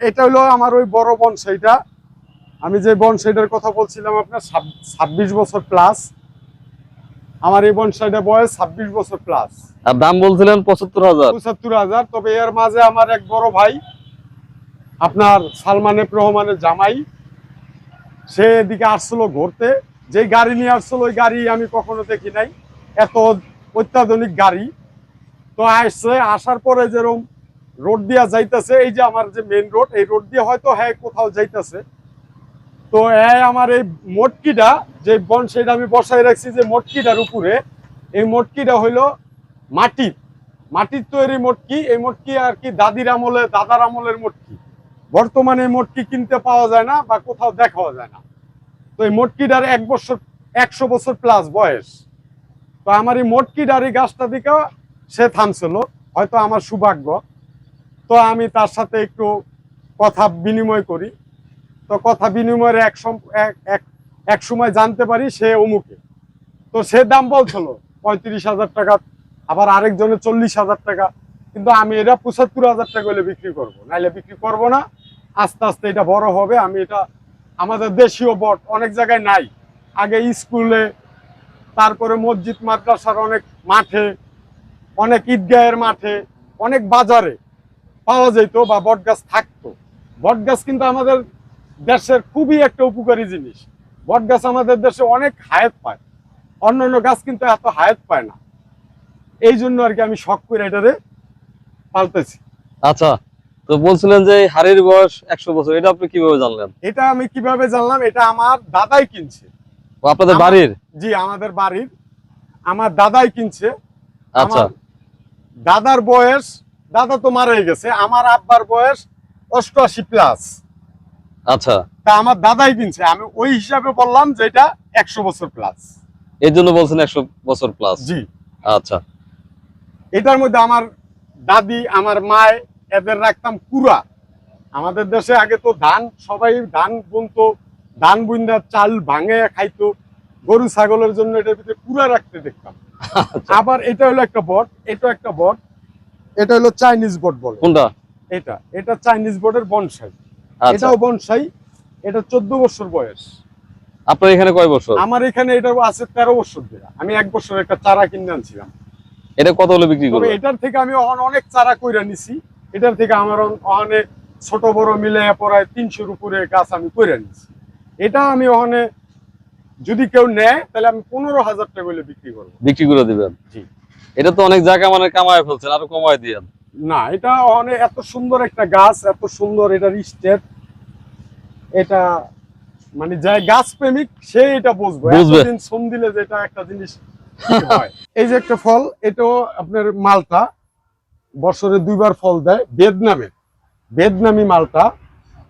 এটা হলো আমার ওই বড় বন বনসাইটা আমি যে বন বনসাইটার কথা বলছিলাম আপনার ছাব্বিশ বছর প্লাস আমার এই বনসাইটা বয়স ছাব্বিশ বছর প্লাস আর দাম বলছিলেন পঁচাত্তর হাজার। পঁচাত্তর হাজার তবে এর মাঝে আমার এক বড় ভাই আপনার সালমান এফ রহমানের জামাই সে এদিকে আসছিল ঘুরতে। যে গাড়ি নিয়ে আসছিল ওই গাড়ি আমি কখনো দেখি নাই। এত অত্যাধুনিক গাড়ি। তো আসছে আসার পরে যেরকম রোড দিয়া যাইতেছে, এই যে আমার যে মেন রোড এই রোড দিয়ে হয়তো হ্যাঁ কোথাও যাইতেছে। তো হ্যাঁ আমার এই মটকিটা, যে বন সেটা আমি বসাই রাখছি যে মটকিটার উপরে, এই মটকিটা হইল মাটির মাটির তৈরি মটকি, এই মটকি আর কি দাদির আমলে, দাদার আমলের মটকি। বর্তমানে এই মটকি কিনতে পাওয়া যায় না বা কোথাও দেখাও যায় না। তো এই মটকিটার এক বছর, একশো বছর প্লাস বয়স। তো আমার এই মটকিটার এই গাছটা দিকে সে থামছিল, হয়তো আমার সৌভাগ্য। তো আমি তার সাথে একটু কথা বিনিময় করি। তো কথা বিনিময়ের এক এক- সময় জানতে পারি সে অমুকে। তো সে দাম বলছিল, পঁয়ত্রিশ হাজার টাকা, আবার আরেকজনের চল্লিশ হাজার টাকা। কিন্তু আমি এটা পঁচাত্তর হাজার টাকা হলে বিক্রি করব, নাইলে বিক্রি করব না। আস্তে আস্তে এটা বড় হবে, আমি এটা, আমাদের দেশীয় বট অনেক জায়গায় নাই। আগে স্কুলে, তারপরে মসজিদ, মাদ্রাসার অনেক মাঠে, অনেক ঈদগাহের মাঠে, অনেক বাজারে পাওয়া যেত বা বট গাছ থাকতো। বট গাছ কিন্তু আমাদের দেশের খুবই একটা উপকারী জিনিস। বট গাছ আমাদের দেশে অনেক হায়াত পায়। অন্যান্য গাছ কিন্তু এত হায়াত পায় না। এই জন্য আর কি আমি শখ করে এটারে পালতেছি। আচ্ছা তো বলছিলেন যে হাড়ির বয়স একশো বছর এটা আপনি কীভাবে জানলেন? এটা আমি কীভাবে জানলাম এটা আমার দাদাই কিনছে। আপনাদের বাড়ির? জি আমাদের বাড়ির। আমার দাদাই কিনছে। আচ্ছা। দাদার বয়স দাদা তো মারাই গেছে আমার আব্বার বয়স অষ্টআশি প্লাস আচ্ছা। তা আমার দাদাই কিনছে আমি ওই হিসাবে বললাম যে এটা একশো বছর প্লাস এই জন্য বলছেন একশো বছর প্লাস জি। আচ্ছা। এটার মধ্যে আমার দাদি আমার মায় এদের রাখতাম কুড়া। আমাদের দেশে আগে তো ধান সবাই ধান বুনতো ধান বুন্দা চাল ভাঙে খাইতো। গরু ছাগলের জন্য এটার ভিতরে কুড়া রাখতে দেখতাম। আবার এটা হলো একটা বট এটা একটা বট। এটা হলো চাইনিজ বট বলে। কোনটা? এটা। এটা চাইনিজ বটের বনসাই এটাও বনসাই এটা চোদ্দ বছর বয়স। আপনার এখানে কয় বছর? আমার এখানে এটা আছে তেরো বছর ধরে। আমি এক বছর একটা চারা কিনে আনছিলাম। এটা কত হলে বিক্রি তবে করবেন? এটার থেকে আমি অনেক চারা কইরা নিছি। এটার থেকে আমার অন- অহনে ছোট বড় মিলে পড়ায় তিনশোর উপরে গাছ আমি কইরা নিছি। এটা আমি ওখানে যদি কেউ নেয় তাহলে আমি পনেরো হাজার টাকা বিক্রি করব। বিক্রি করে দিবেন? জি। এটা তো অনেক জায়গা মানে কামায় ফেলছেন আরও কমায় দিয়ে না এটা অনেক এত সুন্দর একটা গাছ এত সুন্দর এটার স্টেপ এটা মানে যাই গাছ প্রেমিক সে এটা বুঝবে। এতদিন শ্রম দিলে যেটা একটা জিনিস হয়। এই যে একটা ফল এটাও আপনার মালটা বছরে দুইবার ফল দেয় বেদনামে। বেদনামি মালটা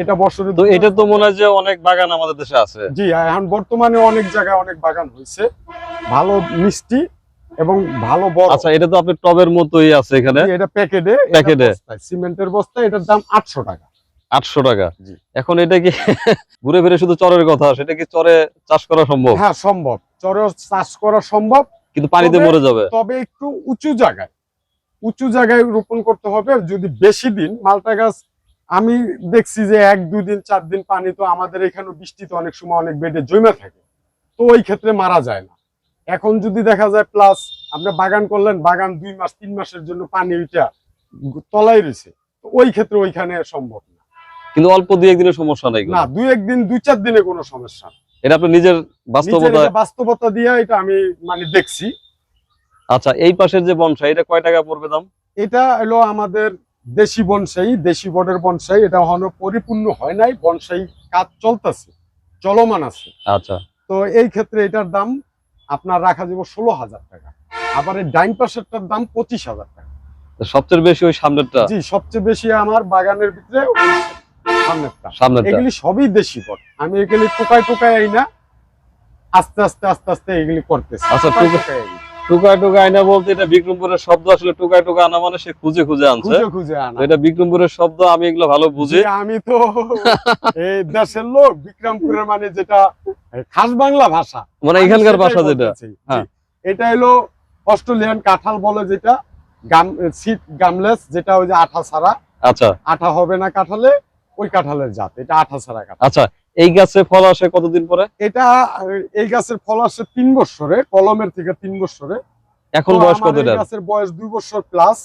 এটা বছরে তো এটা তো মনে হয় যে অনেক বাগান আমাদের দেশে আছে। জি এখন বর্তমানে অনেক জায়গায় অনেক বাগান হয়েছে। ভালো মিষ্টি এবং ভালো বড়। আচ্ছা এটা তো আপনি টবের মতোই আছে এখানে। এটা প্যাকেটে প্যাকেটে। সিমেন্টের বস্তা এটার দাম আটশো টাকা। আটশো টাকা। এখন এটা কি ঘুরে ফিরে শুধু চরের কথা সেটা কি চরে চাষ করা সম্ভব? হ্যাঁ সম্ভব। চরে চাষ করা সম্ভব। কিন্তু পানিতে মরে যাবে। তবে একটু উঁচু জায়গায়। উঁচু জায়গায় রোপণ করতে হবে যদি বেশি দিন মালটা গাছ আমি দেখছি যে এক দুই দিন চার দিন পানি তো আমাদের এখানে বৃষ্টি তো অনেক সময় অনেক বেডে জমে থাকে। তো ওই ক্ষেত্রে মারা যায় না। এখন যদি দেখা যায় প্লাস আপনি বাগান করলেন বাগান দুই মাস তিন মাসের জন্য পানি ওইটা তলাই রয়েছে ওই ক্ষেত্রে ওইখানে সম্ভব না। কিন্তু অল্প দুই একদিনের সমস্যা নাই না দুই একদিন দুই চার দিনে কোনো সমস্যা এটা আপনি নিজের বাস্তবতা বাস্তবতা দিয়ে এটা আমি মানে দেখছি। আচ্ছা এই পাশের যে বনসাই এটা কয় টাকা পড়বে দাম? এটা হলো আমাদের দেশি বনসাই দেশি বর্ডের বনসাই এটা এখনও পরিপূর্ণ হয় নাই বনসাই কাজ চলতেছে চলমান আছে। আচ্ছা। তো এই ক্ষেত্রে এটার দাম আপনার রাখা যাব ষোলো হাজার টাকা। আবার এই ডাইন পাশেরটার দাম পঁচিশ হাজার টাকা। সবচেয়ে বেশি ওই সামনেরটা? জি সবচেয়ে বেশি আমার বাগানের ভিতরে সামনেরটা। সামনেরটা। এগুলি সবই দেশি বট আমি এগুলি টোকায় টোকায় আই না। আস্তে আস্তে আস্তে আস্তে এগুলি করতেছি। আচ্ছা, টোকা- টুকায় আয়না বলতে এটা বিক্রমপুরের শব্দ আসলে টুকায় টুকা আনা মানে সে খুঁজে খুঁজে আনছে। খুঁজে খুঁজে আনা। তো এটা বিক্রমপুরের শব্দ আমি এগুলো ভালো বুঝি। আমি তো এই দেশের লোক বিক্রমপুরের মানে যেটা খাস বাংলা ভাষা। মানে এখানকার ভাষা যেটা। হ্যাঁ। এটা হলো অস্ট্রেলিয়ান কাঁঠাল বলে যেটা গাম সিট গামলেস যেটা ওই যে আঠা ছাড়া। আচ্ছা। আঠা হবে না কাঁঠালে ওই কাঁঠালের জাত এটা আঠাছাড়া কাঁঠাল। আচ্ছা এই গাছে ফল আসে কতদিন পরে? এটা এই গাছের ফল আসছে তিন বছরে কলমের থেকে তিন বছরে এখন বয়স কত গাছের বয়স দুই বছর প্লাস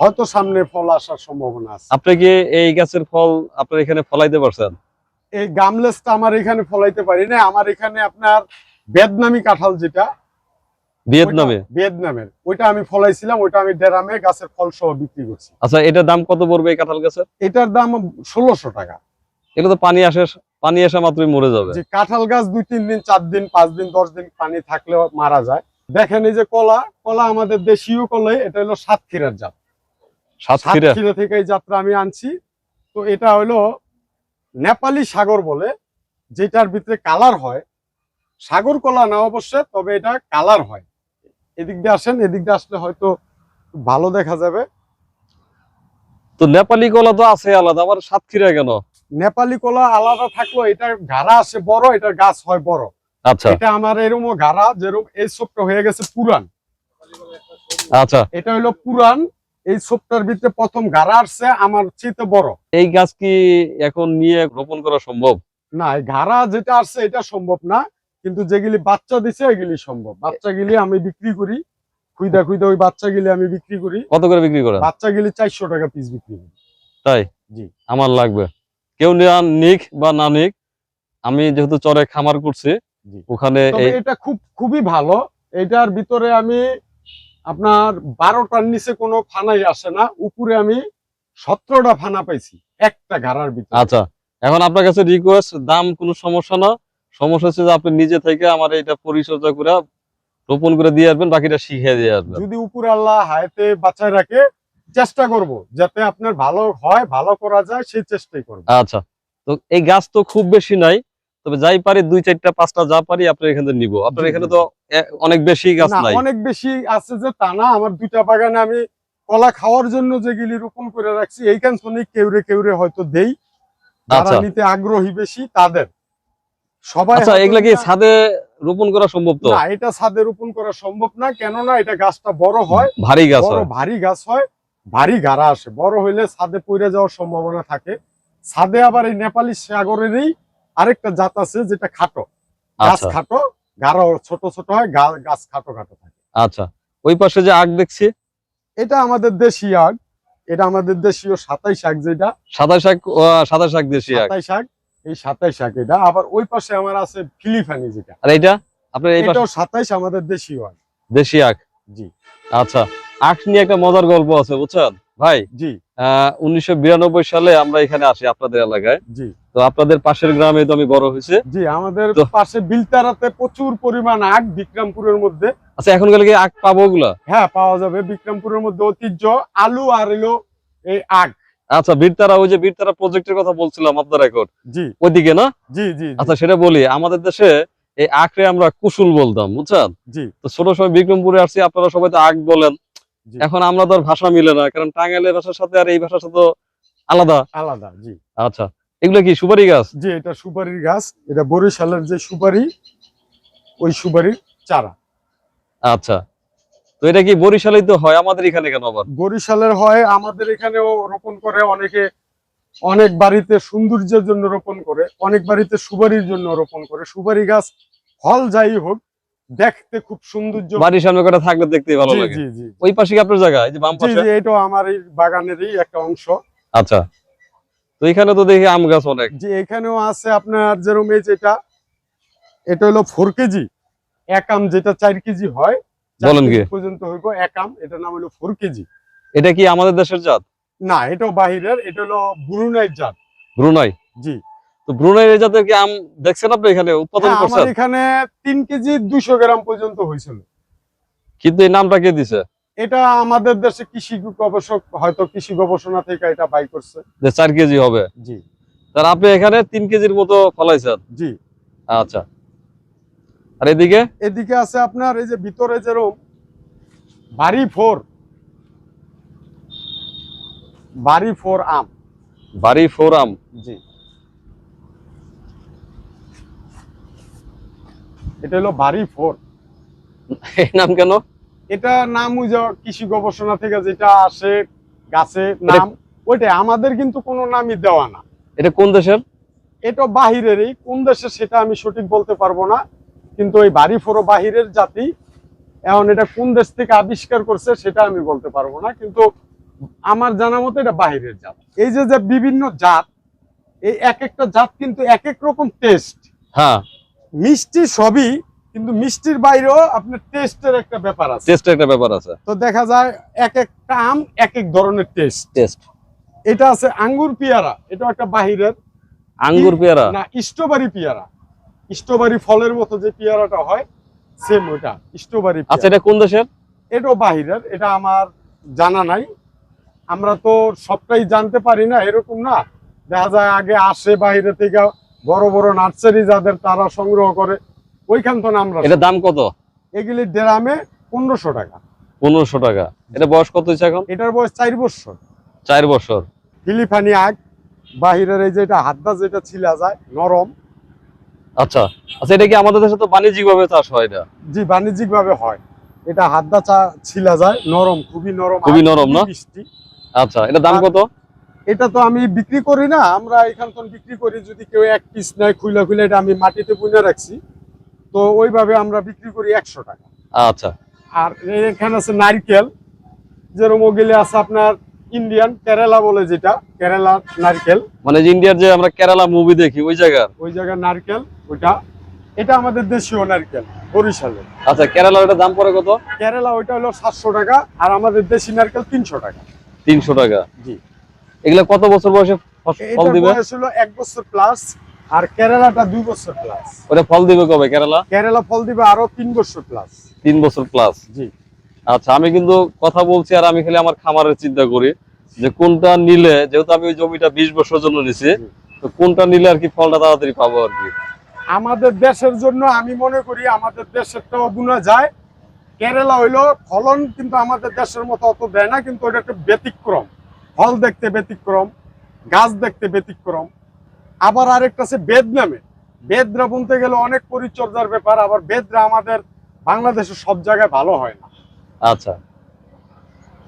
হয়তো সামনে ফল আসার সম্ভাবনা আছে। আপনি কি এই গাছের ফল আপনার এখানে ফলাইতে পারছেন? এই গামলেসটা আমার এখানে ফলাইতে পারি না আমার এখানে আপনার বেদনামি কাঁঠাল যেটা ভিয়েতনামে ওইটা- ভিয়েতনামের ওইটা আমি ফলাইছিলাম ওইটা আমি ডেরামে গাছের ফল সহ বিক্রি করছি। আচ্ছা এটার দাম কত পড়বে এই কাঁঠাল গাছের? এটার দাম ষোলোশো টাকা। এটা তো পানি আসে পানি আসা মাত্রই মরে যাবে। যে কাঁঠাল গাছ দুই তিন দিন চার দিন পাঁচ দিন দশ দিন পানি থাকলেও মারা যায়। দেখেন এই যে কলা কলা আমাদের দেশীয় কলাই এটা হলো সাতক্ষীরার জাত। সাতক্ষীরা। থেকে এই যাত্রা আমি আনছি। তো এটা হলো নেপালি সাগর বলে যেটার ভিতরে কালার হয়। সাগর কলা না অবশ্য তবে এটা কালার হয়। এদিক দিয়ে আসেন এদিক দিয়ে আসলে হয়তো ভালো দেখা যাবে। তো নেপালি কলা তো আছে আলাদা আবার সাতক্ষীরা কেন? নেপালি কলা আলাদা থাকলেও এটা গাড়া আসে বড় এটার গাছ হয় বড়। আচ্ছা। এটা আমার এরকম গাড়া যেরকম এই সোপটা হয়ে গেছে পুরান। আচ্ছা। এটা হলো পুরান এই সোপটার ভিতরে প্রথম গাড়া আসছে আমার চেয়ে বড়। এই গাছ কি এখন নিয়ে রোপণ করা সম্ভব? না এই ঘাড়া যেটা আসছে এটা সম্ভব না কিন্তু যেগুলি বাচ্চা দিছে এগুলি সম্ভব। বাচ্চাগুলি আমি বিক্রি করি খুইদা খুইদা ওই বাচ্চাগুলি আমি বিক্রি করি। কত করে বিক্রি করেন? বাচ্চাগুলি চারশো টাকা পিস বিক্রি করি। তাই? জি। আমার লাগবে। কেউ নেওয়া নিক বা না নিক আমি যেহেতু চরে খামার করছি ওখানে এটা খুব খুবই ভালো। এটার ভিতরে আমি আপনার বারোটার নিচে কোনো ফানাই আসে না উপরে আমি সতেরোটা ফানা পাইছি একটা ঘাড়ার ভিতরে। আচ্ছা এখন আপনার কাছে রিকোয়েস্ট দাম কোনো সমস্যা না। সমস্যা হচ্ছে যে আপনি নিজে থেকে আমার এটা পরিচর্যা করে রোপণ করে দিয়ে আসবেন বাকিটা শিখিয়ে দিয়ে আসবেন। যদি উপর আল্লাহ হায়াতে বাঁচায় রাখে চেষ্টা করব যাতে আপনার ভালো হয় ভালো করা যায় সেই চেষ্টাই করব। আচ্ছা তো এই গাছ তো খুব বেশি নাই তবে যাই পারি দুই চারটা পাঁচটা যা পারি আপনার এখান নিবো। আপনার এখানে তো অনেক বেশি গাছ নাই। অনেক বেশি আছে যে তা না আমার দুইটা বাগানে আমি কলা খাওয়ার জন্য যেগুলি রোপণ করে রাখছি এইখান থেকে কেউরে কেউরে হয়তো দেই যারা আচ্ছা। নিতে আগ্রহী বেশি তাদের। সবাই আচ্ছা এগুলা কি ছাদে রোপণ করা সম্ভব তো? না এটা ছাদে রোপণ করা সম্ভব না কেননা এটা গাছটা বড় হয় ভারী গাছ বড় হয়। ভারী গাছ হয় ভারী গাড়া আসে। বড় হইলে ছাদে পড়ে যাওয়ার সম্ভাবনা থাকে। ছাদে আবার এই নেপালি সাগরেরই আরেকটা জাত আছে যেটা খাটো। গাছ আচ্ছা। খাটো গাঢ় ছোট ছোট হয় গাছ খাটো খাটো থাকে। আচ্ছা। ওই পাশে যে আগ দেখছি? এটা আমাদের দেশি আগ। এটা আমাদের দেশীয় সাতাই শাক যেটা। সাদা শাক সাদা শাক দেশি আগ। সাতাই শাক এই সাতাই শাক এটা। আবার ওই পাশে আমার আছে ফিলিফানি যেটা। আর এটা আপনার এই পাশে? এটাও সাতাইশ আমাদের দেশীয় আগ। দেশি আখ জি। আচ্ছা। আখ নিয়ে একটা মজার গল্প আছে বুঝছেন? ভাই জি। উনিশশো বিরানব্বই সালে আমরা এখানে আসি আপনাদের এলাকায়। জি। তো আপনাদের পাশের গ্রামে তো আমি বড় হয়েছে। জি আমাদের পাশে বিলতারাতে প্রচুর পরিমাণ আগ বিক্রমপুরের মধ্যে। আচ্ছা এখন গেলে কি আখ পাবো ওগুলা? হ্যাঁ পাওয়া যাবে বিক্রমপুরের মধ্যে ঐতিহ্য আলু আর এলো এই আগ আচ্ছা বীরতারা ওই যে বীরতারা প্রজেক্টের কথা বলছিলাম আপনার এখন জি। ওইদিকে না? জি জি আচ্ছা সেটা বলি আমাদের দেশে এই আখরে আমরা কুসুল বলতাম বুঝছেন? জি। তো ছোট সময় বিক্রমপুরে আসছি আপনারা সবাই তো আখ বলেন। এখন আমরা তো ভাষা মিলে না কারণ টাঙ্গাইলের ভাষার সাথে আর এই ভাষার সাথে আলাদা। আলাদা জি। আচ্ছা এগুলো কি সুপারি গাছ? জি এটা সুপারির গাছ এটা বরিশালের যে সুপারি ওই সুপারির চারা। আচ্ছা তো এটা কি বরিশালেই তো হয় আমাদের এখানে কেন আবার? বরিশালের হয় আমাদের এখানেও রোপণ করে অনেকে অনেক বাড়িতে সৌন্দর্যের জন্য রোপণ করে অনেক বাড়িতে সুপারির জন্য রোপণ করে। সুপারি গাছ ফল যাই হোক দেখতে খুব সৌন্দর্য। বাড়ির সামনে কটা থাকলে দেখতেই ভালো লাগে। জি জি। ওই পাশে কি আপনার জায়গা? এই যে বাম পাশে? জি এটাও আমার এই বাগানেরই একটা অংশ। আচ্ছা। তো এখানে তো দেখি আম গাছ অনেক। যে এখানেও আছে আপনার যেরকম এই যেটা এটা হলো ফোর কেজি। এক আম যেটা চার কেজি হয় বলেন কি? পর্যন্ত হইব এক আম এটার নাম হলো ফোর কেজি। এটা কি আমাদের দেশের জাত? না এটাও বাহিরের এটা হলো ব্রুনাইট জাত। ব্রুনাই? জি। তো ব্রুনাই এই জাতের কি আম দেখছেন আপনি এখানে? উৎপাদন হ্যাঁ, আমার এখানে তিন কেজি দুইশো গ্রাম পর্যন্ত হয়েছিল। কিন্তু এই নামটা কে দিছে? এটা আমাদের দেশে কৃষি গবেষক হয়তো কৃষি গবেষণা থেকে এটা বাই করছে। যে চার কেজি হবে? জি। তার আপনি এখানে তিন কেজির মতো ফলাইছেন? জি। আচ্ছা। আর এদিকে? এদিকে আছে আপনার এই যে ভিতরে বাড়ি ফোর। বাড়ি ফোর আম। বাড়ি ফোর আম। জি। এটা হলো বাড়ি ফোর। নাম কেন? এটা নাম ওই যে কৃষি গবেষণা থেকে যেটা আসে গাছে নাম ওইটা আমাদের কিন্তু কোনো নামই দেওয়া না। এটা কোন দেশের? এটা বাহিরেরই। কোন দেশে সেটা আমি সঠিক বলতে পারব না। কিন্তু ওই বাড়ি ফোরো বাহিরের জাতি। এখন এটা কোন দেশ থেকে আবিষ্কার করছে সেটা আমি বলতে পারব না। কিন্তু আমার জানা মতো এটা বাহিরের জাত। এই যে যে বিভিন্ন জাত এই এক একটা জাত কিন্তু এক এক রকম টেস্ট হ্যাঁ। মিষ্টি সবই কিন্তু মিষ্টির বাইরেও আপনার টেস্টের একটা ব্যাপার আছে। টেস্টের একটা ব্যাপার আছে। তো দেখা যায় এক একটা আম এক এক ধরনের টেস্ট টেস্ট এটা আছে আঙ্গুর পেয়ারা এটা একটা বাহিরের। আঙ্গুর পেয়ারা? না স্ট্রবেরি পেয়ারা। স্ট্রবেরি ফলের মতো যে পেয়ারাটা হয় সেম ওটা স্ট্রবেরি আচ্ছা এটা কোন দেশের? এটাও বাহিরের এটা আমার জানা নাই। আমরা তো সবটাই জানতে পারি না এরকম না। দেখা যায় আগে আসে বাইরে থেকে বড় বড় নার্সারি যাদের তারা সংগ্রহ করে ওইখান থেকে আমরা এটা দাম কত? এগুলি ড্রামে পনেরোশো টাকা। পনেরোশো টাকা। এটা বয়স কত হয়েছে এখন? এটার বয়স চার বছর। চার বছর। ফিলিপানি আগ বাহিরের এই যেটা হাতটা যেটা ছিলা যায় নরম। আচ্ছা। আচ্ছা এটা কি আমাদের দেশে তো বাণিজ্যিক ভাবে চাষ হয় এটা? জি বাণিজ্যিক ভাবে হয়। এটা হাতটা চা ছিলা যায় নরম খুবই নরম খুবই নরম না? আচ্ছা এটা দাম কত? এটা তো আমি বিক্রি করি না আমরা এখান থেকে বিক্রি করি যদি কেউ এক পিস নেয় খুলে খুলে এটা আমি মাটিতে বুনে রাখছি। তো ওইভাবে আমরা বিক্রি করি একশো টাকা। আচ্ছা। আর এখানে আছে নারকেল যেরকম ওগুলি আছে আপনার ইন্ডিয়ান কেরালা বলে যেটা কেরালা নারকেল। মানে ইন্ডিয়ার যে আমরা কেরালা মুভি দেখি ওই জায়গার? ওই জায়গার নারকেল ওইটা। এটা আমাদের দেশীয় নারকেল বরিশালের আচ্ছা কেরালার এটা দাম পড়ে কত? কেরালা ওইটা হলো সাতশো টাকা আর আমাদের দেশি নারকেল তিনশো টাকা। তিনশো টাকা। জি। এগুলা কত বছর বয়সে ফল দিবে? বয়স হলো এক বছর প্লাস আর কেরালাটা দুই বছর প্লাস ওটা ফল দিবে কবে কেরালা? কেরালা ফল দিবে আরও তিন বছর প্লাস তিন বছর প্লাস জি। আচ্ছা আমি কিন্তু কথা বলছি আর আমি খালি আমার খামারের চিন্তা করি যে কোনটা নিলে যেহেতু আমি ওই জমিটা বিশ বছর জন্য নিছি তো কোনটা নিলে আর কি ফলটা তাড়াতাড়ি পাবো আর কি? আমাদের দেশের জন্য আমি মনে করি আমাদের দেশেরটাও গুণা যায়। কেরালা হইল ফলন কিন্তু আমাদের দেশের মতো অত দেয় না কিন্তু ওটা একটা ব্যতিক্রম। ফল দেখতে ব্যতিক্রম গাছ দেখতে ব্যতিক্রম। আবার আরেকটা আছে বেদ নামে। বেদরা বলতে গেলে অনেক পরিচর্যার ব্যাপার আবার বেদরা আমাদের বাংলাদেশে সব জায়গায় ভালো হয় না। আচ্ছা।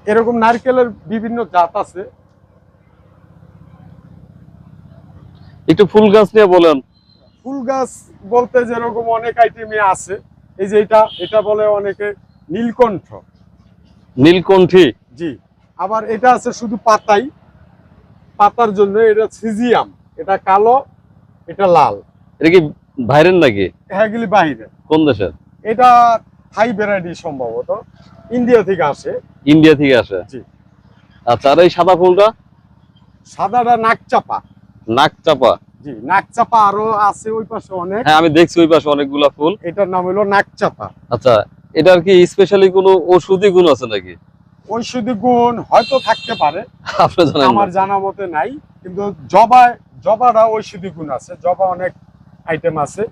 এরকম নারকেলের বিভিন্ন জাত আছে। একটু ফুল গাছ নিয়ে বলেন। ফুল গাছ বলতে যেরকম অনেক আইটেমে আছে। এই যে এটা এটা বলে অনেকে নীলকণ্ঠ। নীলকণ্ঠী। জি। আবার এটা আছে শুধু পাতাই। পাতার জন্য এটা সিজিয়াম। এটা কালো এটা লাল। এটা কি ভাইরেন নাকি? হ্যাগুলি বাহিরে কোন দেশের? এটা থাই ভ্যারাইটি সম্ভবত। ইন্ডিয়া থেকে আসে। ইন্ডিয়া থেকে আসে? জি। আচ্ছা আর এই সাদা ফুলটা? সাদাটা নাকচাপা। নাক চাপা জি নাকচাপা আরও আছে ওই পাশে অনেক। হ্যাঁ আমি দেখছি ওই পাশে অনেকগুলা ফুল। এটার নাম হলো নাকচাপা। আচ্ছা এটার কি স্পেশালি কোনো ওষুধি গুণ আছে নাকি? ঔষধি গুণ হয়তো থাকতে পারে? আমার জানা মতে নাই। কিন্তু জবা জবাটা ঔষধি গুণ আছে জবা অনেক আইটেম আছে।